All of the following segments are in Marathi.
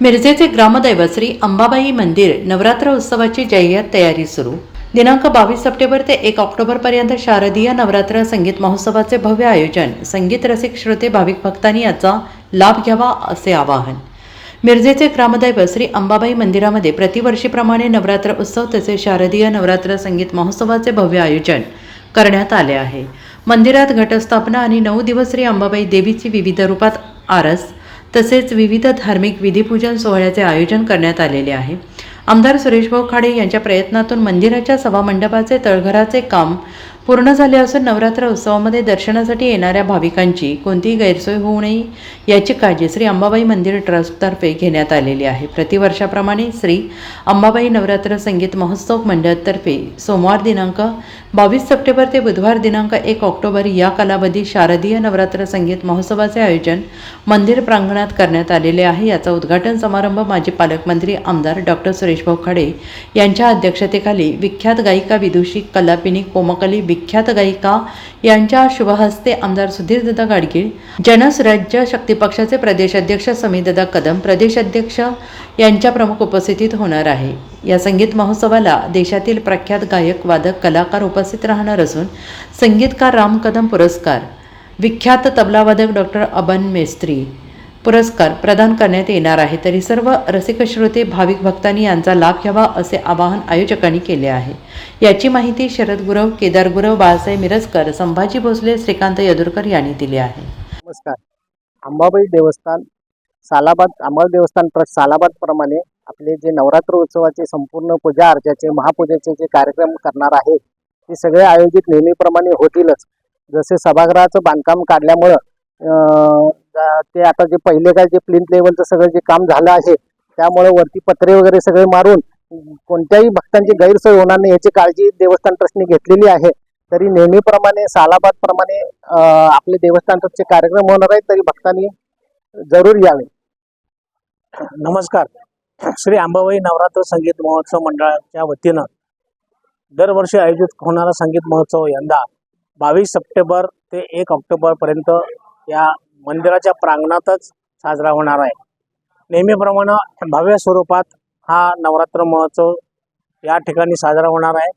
मिरजेचे ग्रामदैवत श्री अंबाबाई मंदिर नवरात्र उत्सवाची जय्यत तयारी सुरू. दिनांक बावीस सप्टेंबर ते एक ऑक्टोबरपर्यंत शारदीय नवरात्र संगीत महोत्सवाचे भव्य आयोजन. संगीत रसिक श्रोते भाविक भक्तांनी याचा लाभ घ्यावा असे आवाहन. मिरजेचे ग्रामदैवत श्री अंबाबाई मंदिरामध्ये प्रतिवर्षीप्रमाणे नवरात्र उत्सव तसेच शारदीय नवरात्र संगीत महोत्सवाचे भव्य आयोजन करण्यात आले आहे. मंदिरात घटस्थापना आणि नऊ दिवस श्री अंबाबाई देवीची विविध रूपात आरस तसेच विविध धार्मिक विधीपूजन सोहळ्याचे आयोजन करण्यात आलेले आहे. आमदार सुरेशभाऊ खाडे यांच्या प्रयत्नातून मंदिराच्या सभामंडपाचे तळघराचे काम पूर्ण झाले असून नवरात्र उत्सवामध्ये दर्शनासाठी येणाऱ्या भाविकांची कोणतीही गैरसोय होऊ नये याची काळजी श्री अंबाबाई मंदिर ट्रस्टतर्फे घेण्यात आलेली आहे. प्रतिवर्षाप्रमाणे श्री अंबाबाई नवरात्र संगीत महोत्सव मंडळातर्फे सोमवार दिनांक बावीस सप्टेंबर ते बुधवार दिनांक एक ऑक्टोबर या कालावधीत शारदीय नवरात्र संगीत महोत्सवाचे आयोजन मंदिर प्रांगणात करण्यात आलेले आहे. याचा उद्घाटन समारंभ माजी पालकमंत्री आमदार डॉक्टर सुरेशभाऊ खाडे यांच्या अध्यक्षतेखाली विख्यात गायिका विदुषी कलापिनी कोमकली विख्यात गायिका यांच्या शुभहस्ते आमदार सुधीर सुधीरदादा गाडगीळ जनसराज्य शक्ती पक्षाचे प्रदेशाध्यक्ष समीरदादा कदम प्रदेशाध्यक्ष यांच्या प्रमुख उपस्थितीत होणार आहे. या संगीत महोत्सवाला देशातील प्रख्यात गायक वादक कलाकार उपस्थित राहणार असून संगीतकार राम कदम पुरस्कार विख्यात तबलावादक डॉक्टर अबन मेस्त्री पुरस्कार प्रदान करण्यात येणार आहे. तरी सर्व रसिक श्रोते भाविक भक्तांनी यांचा लाभ घ्यावा असे आवाहन आयोजकांनी केले आहे. याची माहिती शरद गुरव केदार गुरव बाळासाहेब मिरजकर संभाजी भोसले श्रीकांत यदुरकर यांनी दिली आहे. नमस्कार. अंबाबाई देवस्थान सालाबाद अंबाबाई देवस्थान ट्रस्ट सालाबाद प्रमाणे आपले जे नवरात्र उत्सवाचे संपूर्ण पूजा अर्चाचे महापूजेचे जे कार्यक्रम करणार आहे ते सगळे आयोजित नेहमीप्रमाणे होतीलच. जसे सभागृहाचं बांधकाम काढल्यामुळं ते आता जे पहिले काय जे प्लिंथ लेवलचं सगळं जे काम झालं आहे त्यामुळे वरती पत्रे वगैरे सगळे मारून कोणत्याही भक्तांची गैरसोय होणार नाही याची काळजी देवस्थान ट्रस्टने घेतलेली आहे. तरी नेहमीप्रमाणे सालाबाद प्रमाणे आपले देवस्थान ट्रस्टचे कार्यक्रम होणार आहेत तरी भक्तांनी जरूर यावे. नमस्कार. श्री अंबाबाई नवरात्र संगीत महोत्सव मंडळाच्या वतीनं दरवर्षी आयोजित होणारा संगीत महोत्सव यंदा बावीस सप्टेंबर ते एक ऑक्टोबरपर्यंत या मंदिराच्या प्रांगणातच साजरा होणार आहे. नेहमीप्रमाणे भव्य स्वरूपात हा नवरात्र महोत्सव या ठिकाणी साजरा होणार आहे.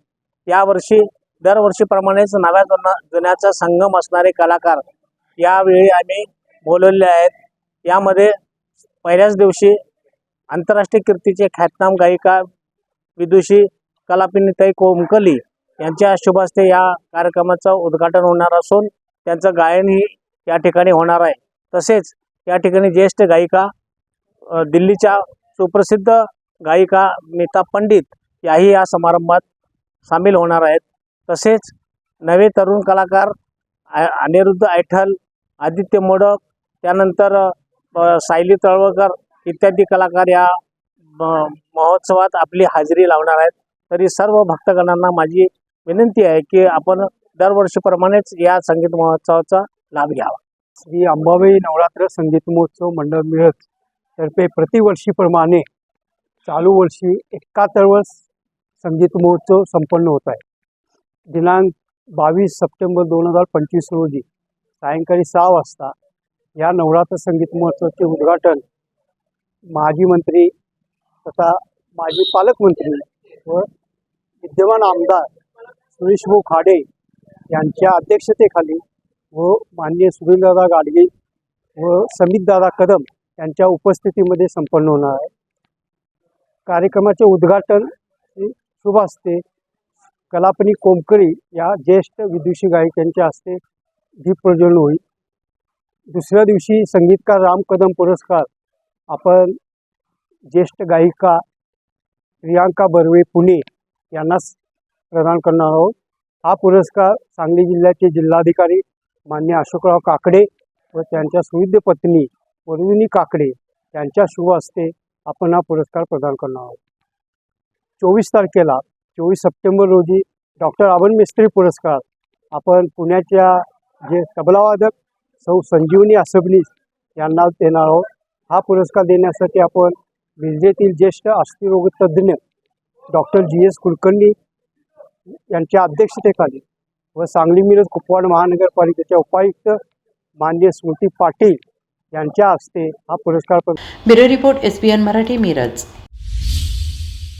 यावर्षी दरवर्षीप्रमाणेच नव्या जुना जुन्याचा संगम असणारे कलाकार यावेळी आम्ही बोलवलेले आहेत. यामध्ये पहिल्याच दिवशी आंतरराष्ट्रीय कीर्तीचे ख्यातनाम गायिका विदुषी कलापिनीताई कोमकली यांच्या शुभ या कार्यक्रमाचं उद्घाटन होणार असून त्यांचं गायनही या ठिकाणी होणार आहे. तसेच या ठिकाणी ज्येष्ठ गायिका दिल्लीच्या सुप्रसिद्ध गायिका मीता पंडित याही या समारंभात सामील होणार आहेत. तसेच नवे तरुण कलाकार अनिरुद्ध ऐठल आदित्य मोडक त्यानंतर सायली तळवळकर इत्यादी कलाकार या म- महोत्सवात आपली हजेरी लावणार आहेत. तरी सर्व भक्तगणांना माझी विनंती आहे की आपण दरवर्षीप्रमाणेच या संगीत महोत्सवाचा लाभ घ्यावा. श्री अंबाबाई नवरात्र संगीत महोत्सव मंडळ मिळत तर्फे प्रतिवर्षीप्रमाणे चालू वर्षी एकाहत्तर वर्ष संगीत महोत्सव संपन्न होत आहे. दिनांक बावीस सप्टेंबर दोन हजार पंचवीस रोजी सायंकाळी सहा वाजता या नवरात्र संगीत महोत्सवाचे उद्घाटन माजी मंत्री तथा माजी पालकमंत्री व विद्यमान आमदार सुरेशभाऊ खाडे यांच्या अध्यक्षतेखाली व माननीय सुनीलदादा गाडगे व समितदादा कदम यांच्या उपस्थितीमध्ये संपन्न होणार आहे. कार्यक्रमाचे उद्घाटन हे शुभ कलापनी कोमकरी या ज्येष्ठ विदुषी गायक यांच्या हस्ते दीप प्रज्वलन होईल. दुसऱ्या दिवशी संगीतकार राम कदम पुरस्कार आपण ज्येष्ठ गायिका प्रियांका बर्वे पुणे यांनाच प्रदान करणार आहोत. हा पुरस्कार सांगली जिल्ह्याचे जिल्हाधिकारी मान्य अशोकराव काकडे व त्यांच्या सुविद्य पत्नी वरविनी काकडे यांच्या शुभ हस्ते आपण हा पुरस्कार प्रदान करणार आहोत. चोवीस तारखेला चोवीस सप्टेंबर रोजी डॉक्टर आबन मिस्त्री पुरस्कार आपण पुण्याच्या जे तबलावादक सौ संजीवनी असबनीस यांना देणार आहोत. हा पुरस्कार देण्यासाठी आपण विजेतील ज्येष्ठ अस्थिरोगतज्ञ डॉक्टर जी एस कुलकर्णी यांच्या अध्यक्षतेखाली व सांगली मिरज कुपवाड महानगरपालिकेच्या उपायुक्त मान्य स्मृती पाटील यांच्या हस्ते हा पुरस्कार bureau report SBN Marathi Miraj.